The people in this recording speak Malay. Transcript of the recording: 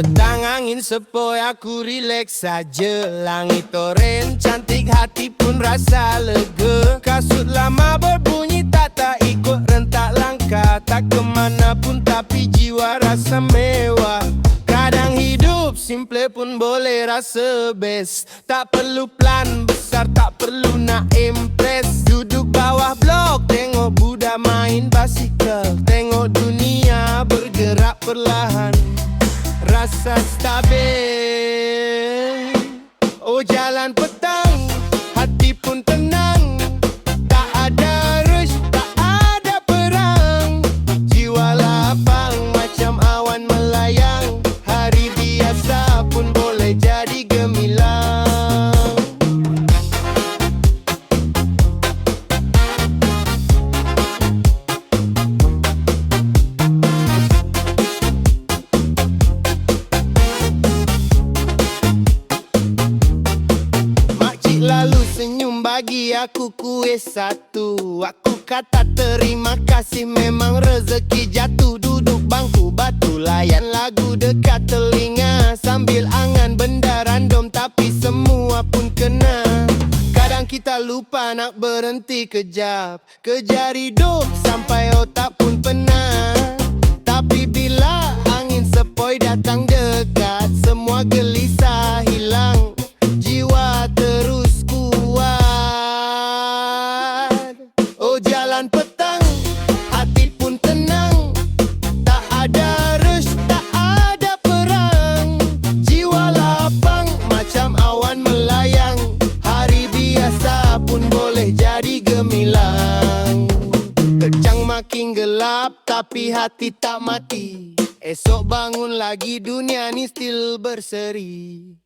Angin sepoi aku relax saja. Langit oren cantik hati pun rasa lega. Kasut lama berbunyi tak tak ikut rentak langkah. Tak kemana pun tapi jiwa rasa mewah. Kadang hidup simple pun boleh rasa best. Tak perlu plan besar tak perlu nak impress. Duduk bawah blok tengok budak main basikal. Tengok dunia bergerak perlahan sasta be jalan bagi aku kuih satu. Aku kata terima kasih memang rezeki jatuh. Duduk bangku batu layan lagu dekat telinga. Sambil angan benda random tapi semua pun kena. Kadang kita lupa nak berhenti kejap. Kejar hidup sampai otak pun penat gelap Tapi hati tak mati. Esok bangun lagi dunia ni still berseri